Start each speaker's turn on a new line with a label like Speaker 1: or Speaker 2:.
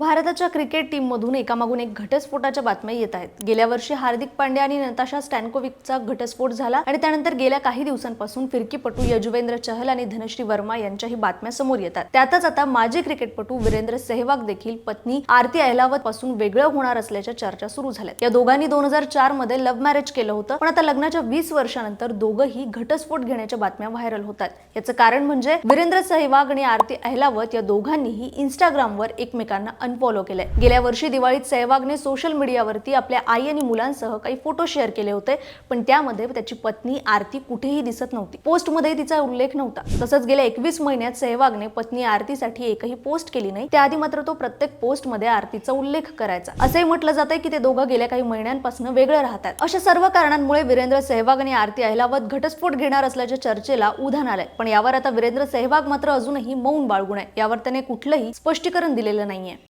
Speaker 1: भारताच्या क्रिकेट टीममधून एकामागून एक घटस्फोटाच्या बातम्या येत आहेत. गेल्या वर्षी हार्दिक पांड्या आणि नताशा स्टॅन्कोविकचा घटस्फोट झाला आणि त्यानंतर गेल्या काही दिवसांपासून फिरकीपटू यजुवेंद्र चहल आणि धनश्री वर्मा यांच्याही बातम्या समोर येतात त्यातच आता माजी क्रिकेटपटू वीरेंद्र सेहवाग देखील पत्नी आरती अहलावत पासून वेगळं होणार असल्याच्या चर्चा सुरू झाल्यात. या दोघांनी दोन हजार चारमध्ये लव्ह मॅरेज केलं होतं पण आता लग्नाच्या वीस वर्षानंतर दोघंही घटस्फोट घेण्याच्या बातम्या व्हायरल होतात याचं कारण म्हणजे वीरेंद्र सेहवाग आणि आरती अहलावत या दोघांनीही इंस्टाग्रामवर एकमेकांना अनफॉलो केलंय. गेल्या वर्षी दिवाळीत सहवागने सोशल मीडियावरती आपल्या आई आणि मुलांसह काही फोटो शेअर केले होते पण त्यामध्ये त्याची पत्नी आरती कुठेही दिसत नव्हती. पोस्टमध्ये तिचा उल्लेख नव्हता. तसंच गेल्या एकवीस महिन्यात सहवागने पत्नी आरतीसाठी एकही पोस्ट केली नाही. त्याआधी मात्र तो प्रत्येक पोस्टमध्ये आरतीचा उल्लेख करायचा. असंही म्हटलं जातंय की ते दोघं गेल्या काही महिन्यांपासून वेगळं राहतात. अशा सर्व कारणांमुळे वीरेंद्र सहवाग आणि आरती अहिलावत घटस्फोट घेणार असल्याच्या चर्चेला उधाण आलंय. पण यावर आता वीरेंद्र सहवाग मात्र अजूनही मौन बाळगून आहे. यावर त्याने कुठलंही स्पष्टीकरण दिलेलं नाहीये.